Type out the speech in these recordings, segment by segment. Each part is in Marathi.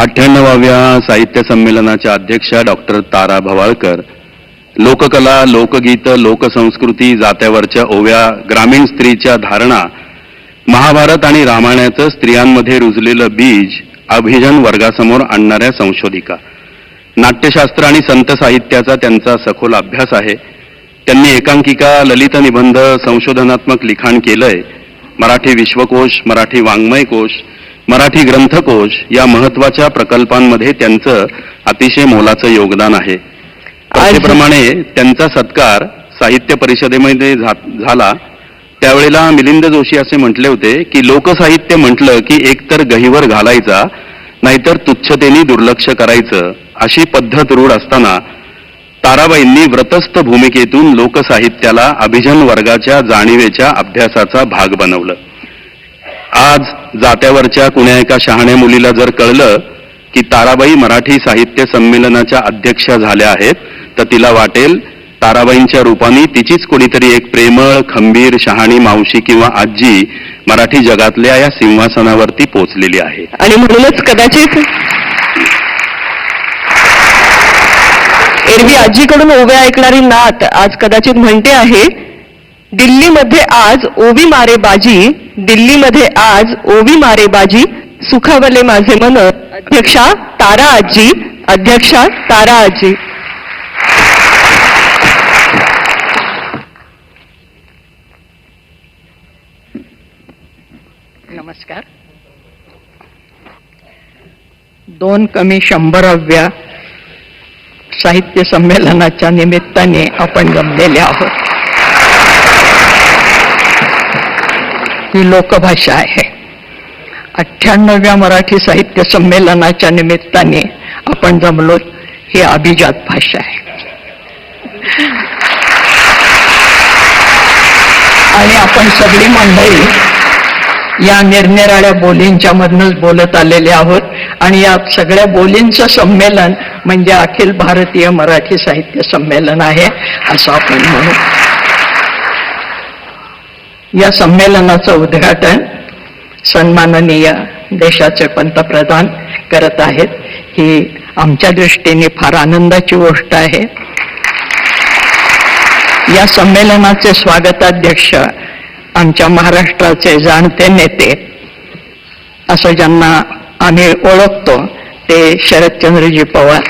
अठ्ठ्याण्णवाव्या साहित्य संमेलनाच्या अध्यक्षा डॉक्टर तारा भवाळकर लोककला लोकगीत लोकसंस्कृती जात्यावरच्या ओव्या ग्रामीण स्त्रीच्या धारणा महाभारत आणि रामायणाचं स्त्रियांमध्ये रुजलेलं बीज अभिजन वर्गासमोर आणणाऱ्या संशोधिका. नाट्यशास्त्र आणि संत साहित्याचा त्यांचा सखोल अभ्यास आहे. त्यांनी एकांकिका ललित निबंध संशोधनात्मक लिखाण केलंय. मराठी विश्वकोश मराठी वाङ्मय कोश मराठी ग्रंथकोश या महत्त्वाच्या प्रकल्पांमध्ये त्यांचं अतिशय मोलाचं योगदान आहे. प्रमाणे त्यांचा सत्कार साहित्य परिषदेमध्ये झाला. त्यावेळेला मिलिंद जोशी असे म्हटले होते की लोकसाहित्य म्हटलं की एकतर गहीवर घालायचा नाहीतर तुच्छतेने दुर्लक्ष करायचं अशी पद्धत रूढ असताना ताराबाईंनी व्रतस्थ भूमिकेतून लोकसाहित्याला अभिजन वर्गाच्या जाणीवेच्या अभ्यासाचा भाग बनवलं. आज जात्यावरच्या कुण्या एका शहाण्या मुलीला जर कळलं की ताराबाई मराठी साहित्य संमेलनाच्या अध्यक्षा झाल्या आहेत तर तिला वाटेल ताराबाईंच्या रूपाने तिचीच कोणीतरी एक प्रेमळ खंबीर शहाणी मावशी किंवा आजी मराठी जगातल्या या सिंहासनावरती पोचलेली आहे. आणि म्हणूनच कदाचित एरवी आजीकडून उभे ऐकणारी नात आज कदाचित म्हणते आहे दिल्लीमध्ये आज ओवी मारे बाजी दिल्लीमध्ये आज ओवी मारे बाजी सुखावले माझे मन. अध्यक्षा तारा आजी अध्यक्षा तारा आजी. नमस्कार. दोन कमी शंभराव्या साहित्य संमेलनाच्या निमित्ताने आपण जमलेले आहोत. ही लोकभाषा आहे. अठ्ठ्याण्णव्या मराठी साहित्य संमेलनाच्या निमित्ताने आपण जमलो ही अभिजात भाषा आहे. आणि आपण सगळी मंडळी या निरनिराळ्या बोलींच्या मधनच बोलत आलेले आहोत. आणि या सगळ्या बोलींचं संमेलन म्हणजे अखिल भारतीय मराठी साहित्य संमेलन आहे असं आपण म्हणू. या संमेलनाचं उद्घाटन सन्माननीय देशाचे पंतप्रधान करत आहेत. ही आमच्या दृष्टीने फार आनंदाची गोष्ट आहे. या संमेलनाचे स्वागताध्यक्ष आमच्या महाराष्ट्राचे जाणते नेते असं ज्यांना आम्ही ओळखतो ते शरदचंद्रजी पवार.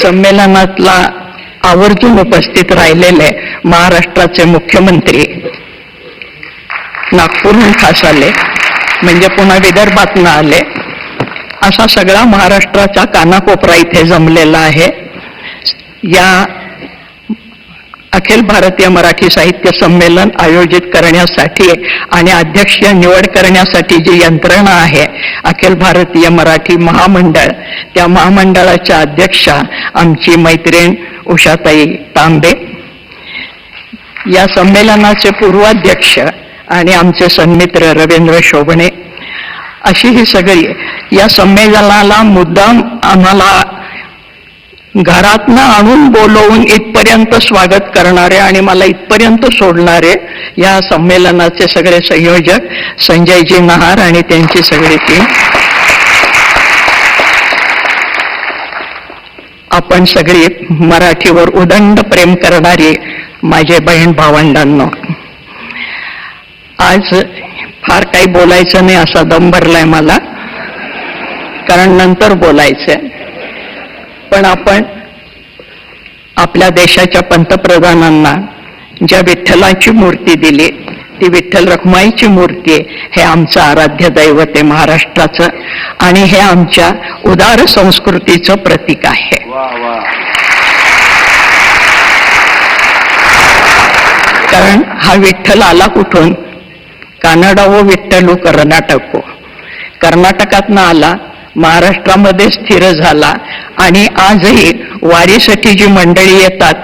संमेलनातला आवर्जून उपस्थित राहिलेले महाराष्ट्राचे मुख्यमंत्री नागपूरहून खास आले म्हणजे पुन्हा विदर्भातनं आले असा सगळा महाराष्ट्राचा कानाकोपरा इथे जमलेला आहे. या अखिल भारतीय मराठी साहित्य संमेलन आयोजित करण्यासाठी आणि अध्यक्ष निवड करण्यासाठी जी यंत्रणा आहे अखिल भारतीय मराठी महामंडळ त्या महामंडळाच्या अध्यक्षा आमची मैत्रीण उषाताई तांबे. या संमेलनाचे पूर्वाध्यक्ष आणि आमचे सन्मित्र रवींद्र शोभणे. अशी ही सगळी या संमेलनाला मुद्दाम आम्हाला घरातनं आणून बोलवून इथपर्यंत स्वागत करणारे आणि मला इथपर्यंत सोडणारे या संमेलनाचे सगळे संयोजक संजयजी नहार आणि त्यांची सगळी टीम आपण सगळी मराठीवर उदंड प्रेम करणारी माझे बहीण भावंडांनो आज फार काही बोलायचं नाही असा दम भरलाय मला. कारण नंतर बोलायचंय. पण आपण आपल्या देशाच्या पंतप्रधानांना ज्या विठ्ठलाची मूर्ती दिली ती विठ्ठल रखमाईची मूर्ती आहे हे आमचं आराध्य दैवत आहे महाराष्ट्राचं आणि हे आमच्या उदार संस्कृतीचं प्रतीक आहे. कारण हा विठ्ठल आला कुठून? कानडा व विठ्ठलू कर्नाटको कर्नाटकातनं आला महाराष्ट्रामध्ये स्थिर झाला. आणि आजही वारीसाठी जी मंडळी येतात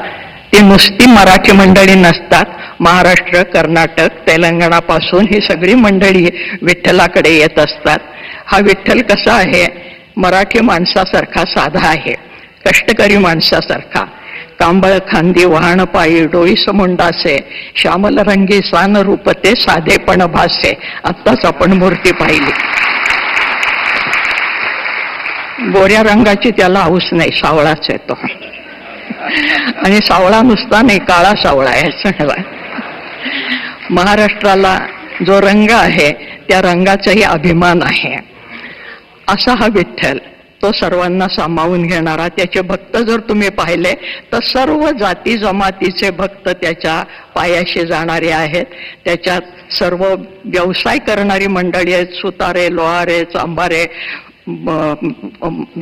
ती नुसती मराठी मंडळी नसतात. महाराष्ट्र कर्नाटक तेलंगणापासून ही सगळी मंडळी विठ्ठलाकडे येत असतात. हा विठ्ठल कसा आहे? मराठी माणसासारखा साधा आहे. कष्टकरी माणसासारखा. कांबळ खांदी वाहन पायी डोई समुंडासे श्यामल रंगी सान रूपते साधेपण भासे. आत्ताच आपण मूर्ती पाहिली. गोऱ्या रंगाची त्याला हौस नाही सावळाच आहे तो. आणि सावळा नुसता नाही काळा सावळा आहे सगळा महाराष्ट्राला जो रंग आहे त्या रंगाचाही अभिमान आहे. असा हा विठ्ठल तो सर्वांना सामावून घेणारा त्याचे भक्त जर तुम्ही पाहिले तर सर्व जाती जमातीचे भक्त त्याच्या पायाशी जाणारे आहेत. त्याच्यात सर्व व्यवसाय करणारी मंडळी आहेत सुतारे लोहारे चांबारे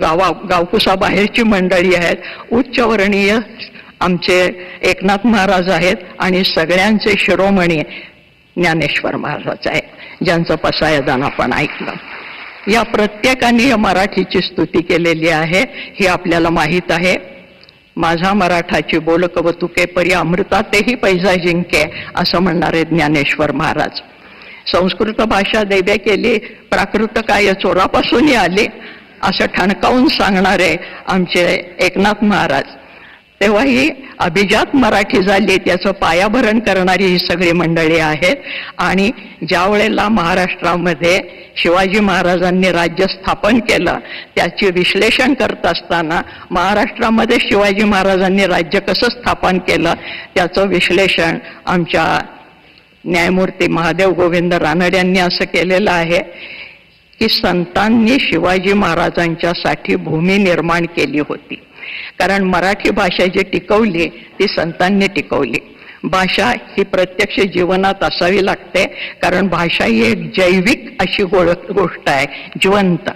गावा गावकुसा बाहेरची मंडळी आहेत. उच्चवर्णीय आमचे एकनाथ महाराज आहेत आणि सगळ्यांचे शिरोमणी ज्ञानेश्वर महाराज आहेत ज्यांचं पसायदान आपण ऐकलं. या प्रत्येकाने या मराठीची स्तुती केलेली आहे हे आपल्याला माहीत आहे. माझा मराठाची बोलकवतुके परी अमृता तेही पैजा जिंके असं म्हणणारे ज्ञानेश्वर महाराज. संस्कृत भाषा दैव्य केली प्राकृत काय चोरापासूनही आली असं ठणकावून सांगणारे आमचे एकनाथ महाराज. तेव्हा ही अभिजात मराठी झाली त्याचं पायाभरण करणारी ही सगळी मंडळी आहेत. आणि ज्या वेळेला महाराष्ट्रामध्ये शिवाजी महाराजांनी राज्य स्थापन केलं त्याचे विश्लेषण करत असताना महाराष्ट्रामध्ये शिवाजी महाराजांनी राज्य कसं स्थापन केलं त्याचं विश्लेषण आमच्या न्यायमूर्ती महादेव गोविंद रानड यांनी असं केलेलं आहे की संतांनी शिवाजी महाराजांच्यासाठी भूमी निर्माण केली होती. कारण मराठी भाषा जी टिकवली ती संतांनी टिकवली. भाषा ही प्रत्यक्ष जीवनात असावी लागते कारण भाषा ही एक जैविक अशी गोळ गोष्ट आहे जिवंत.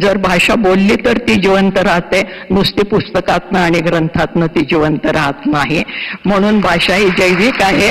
जर भाषा बोलली तर ती जिवंत राहते नुसती पुस्तकातनं आणि ग्रंथातनं ती जिवंत राहत नाही. म्हणून भाषा ही जैविक आहे.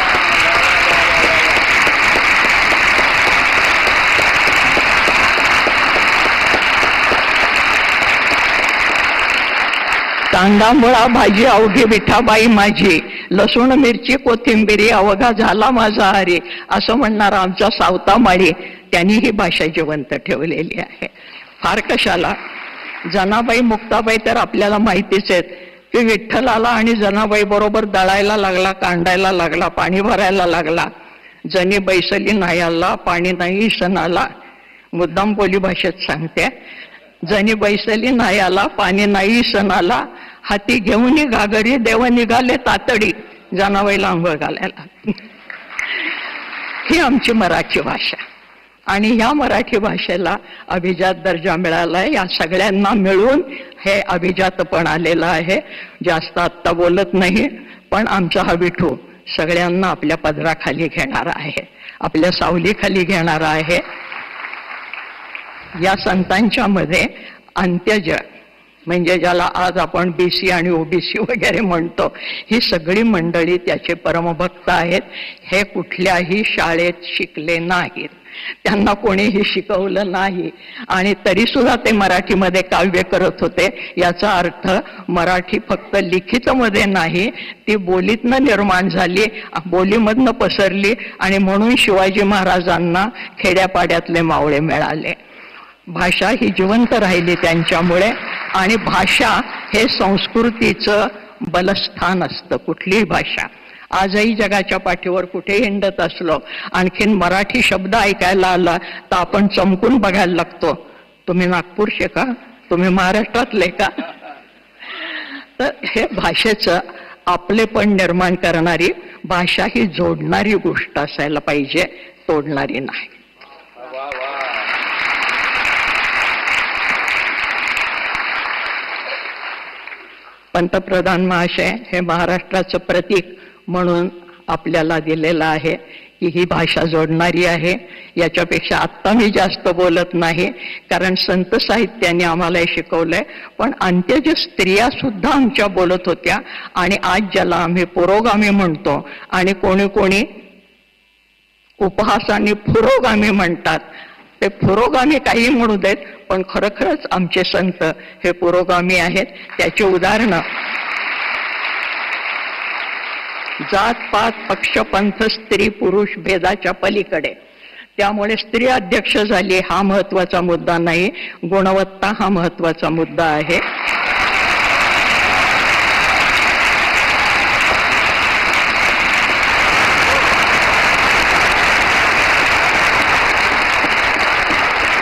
कांदा मुळा भाजी अवघी विठाबाई माझी. लसूण मिरची कोथिंबिरी अवघा झाला माझा हरी असं म्हणणारा आमचा सावता माळी. त्यांनी ही भाषा जिवंत ठेवलेली आहे. फार कशाला? जनाबाई मुक्ताबाई तर आपल्याला माहितीच आहेत. की विठ्ठल आला आणि जनाबाई बरोबर दळायला लागला कांडायला लागला पाणी भरायला लागला. जनी बैसली नाही आला पाणी नाही सणाला. मुद्दाम बोली भाषेत सांगते. जनी बैसली नाही आला पाणी नाही सणाला हाती घेऊन घागरी देव निघाले तातडी. जनाबाईला आंघोळ घालायला. ही आमची मराठी भाषा. आणि ह्या मराठी भाषेला अभिजात दर्जा मिळालाय. या सगळ्यांना मिळून हे अभिजातपण आलेलं आहे. जास्त आत्ता बोलत नाही पण आमचा हा विठू सगळ्यांना आपल्या पदराखाली घेणारा आहे. आपल्या सावलीखाली घेणारा आहे. या संतांच्या मध्ये अंत्यज म्हणजे ज्याला आज आपण बीसी आणि ओबीसी वगैरे म्हणतो ही सगळी मंडळी त्याचे परमभक्त आहेत. हे कुठल्याही शाळेत शिकले नाहीत. त्यांना कोणीही शिकवलं नाही. आणि तरी सुद्धा ते मराठीमध्ये काव्य करत होते. याचा अर्थ मराठी फक्त लिखित मध्ये नाही ती बोलीतनं निर्माण झाली बोलीमधनं पसरली आणि म्हणून शिवाजी महाराजांना खेड्यापाड्यातले मावळे मिळाले. भाषा ही जिवंत राहिली त्यांच्यामुळे आणि भाषा हे संस्कृतीचं बलस्थान असतं कुठलीही भाषा. आजही जगाच्या पाठीवर कुठे हिंडत असलो आणखीन मराठी शब्द ऐकायला आला तर आपण चमकून बघायला लागतो. तुम्ही नागपूरचे का? तुम्ही महाराष्ट्रातले का? तर हे भाषेचं आपले पण निर्माण करणारी भाषा ही जोडणारी गोष्ट असायला पाहिजे तोडणारी नाही. पंतप्रधान महाशय हे महाराष्ट्राचं प्रतीक म्हणून आपल्याला दिलेलं आहे की ही भाषा जोडणारी आहे. याच्यापेक्षा आत्ता मी जास्त बोलत नाही कारण संत साहित्याने आम्हाला हे शिकवलंय. पण अंत्यज स्त्रिया सुद्धा आमच्या बोलत होत्या आणि आज ज्याला आम्ही पुरोगामी म्हणतो आणि कोणी कोणी उपहासाने पुरोगामी म्हणतात ते पुरोगामी काही म्हणू देत पण खरोखरच आमचे संत हे पुरोगामी आहेत. त्याची उदाहरणं. जात पात पक्ष पंथ स्त्री पुरुष भेदाच्या पलीकडे. त्यामुळे स्त्री अध्यक्ष झाली हा महत्त्वाचा मुद्दा नाही गुणवत्ता हा महत्त्वाचा मुद्दा आहे.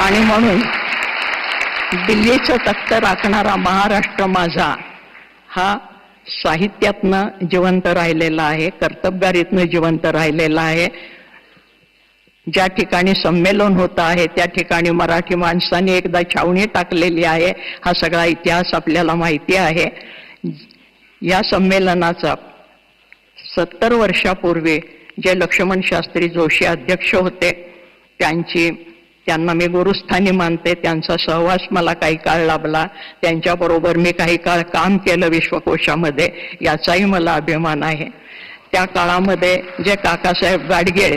आणि म्हणून दिल्लीचं तख्त राखणारा महाराष्ट्र माझा हा साहित्यातनं जिवंत राहिलेला आहे कर्तबगारीतनं जिवंत राहिलेला आहे. ज्या ठिकाणी संमेलन होत आहे त्या ठिकाणी मराठी माणसाने एकदा छावणी टाकलेली आहे. हा सगळा इतिहास आपल्याला माहिती आहे. या संमेलनाचा सत्तर वर्षापूर्वी जे लक्ष्मण शास्त्री जोशी अध्यक्ष होते त्यांची त्यांना मी गुरुस्थानी मानते त्यांचा सहवास मला काही काळ लाभला त्यांच्याबरोबर मी काही काळ काम केलं विश्वकोशामध्ये याचाही मला अभिमान आहे. त्या काळामध्ये जे काकासाहेब गाडगे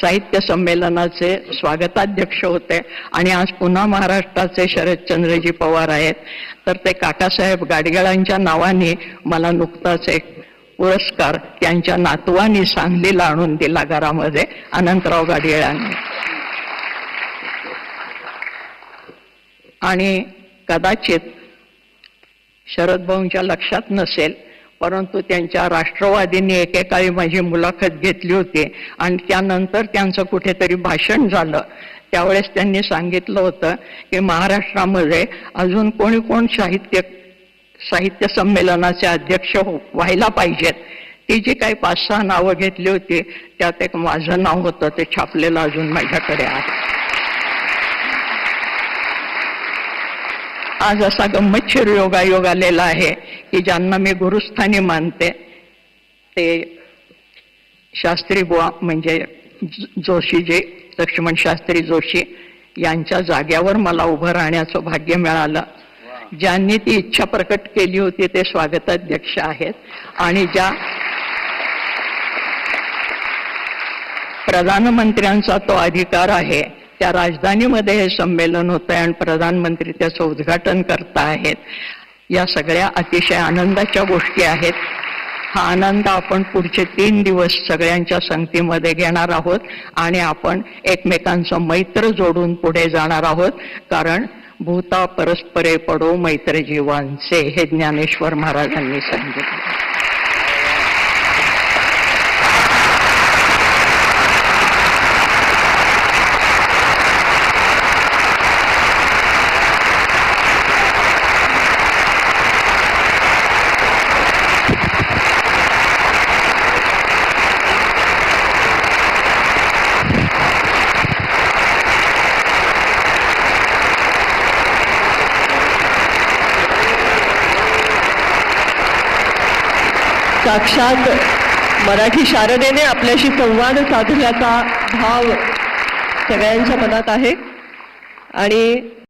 साहित्य संमेलनाचे स्वागताध्यक्ष होते आणि आज पुन्हा महाराष्ट्राचे शरदचंद्रजी पवार आहेत तर ते काकासाहेब गाडगेळांच्या नावाने मला नुकताच एक पुरस्कार त्यांच्या नातवानी सांगलीला आणून दिला घरामध्ये अनंतराव गाडगेळांनी. आणि कदाचित शरद भाऊंच्या लक्षात नसेल परंतु त्यांच्या राष्ट्रवादींनी एकेकाळी माझी मुलाखत घेतली होती आणि त्यानंतर त्यांचं कुठेतरी भाषण झालं. त्यावेळेस त्यांनी सांगितलं होतं की महाराष्ट्रामध्ये अजून कोणी कोण साहित्य साहित्य संमेलनाचे अध्यक्ष हो व्हायला पाहिजेत. ती जी काही पाच सहा नावं घेतली होती त्यात एक माझं नाव होतं ते छापलेलं अजून माझ्याकडे आहे. आज असा गंमतशीर योगायोग आलेला आहे की ज्यांना मी गुरुस्थानी मानते ते शास्त्री बुवा म्हणजे ज- जोशीजी लक्ष्मण शास्त्री जोशी यांच्या जाग्यावर मला उभं राहण्याचं भाग्य मिळालं. ज्यांनी ती इच्छा प्रकट केली होती ते स्वागताध्यक्ष आहेत. आणि ज्या प्रधानमंत्र्यांचा तो अधिकार आहे त्या राजधानीमध्ये हे संमेलन होतं आहे आणि प्रधानमंत्री त्याचं उद्घाटन करता आहेत या सगळ्या अतिशय आनंदाच्या गोष्टी आहेत. हा आनंद आपण पुढचे तीन दिवस सगळ्यांच्या संगतीमध्ये घेणार आहोत आणि आपण एकमेकांचं मैत्र जोडून पुढे जाणार आहोत. कारण भूता परस्परे पडो मैत्र जीवांचे हे ज्ञानेश्वर महाराजांनी सांगितलं. साक्षात मराठी शारदेने आपल्याशी संवाद साधल्याचा भाव सगळ्यांच्या मनात आहे. आणि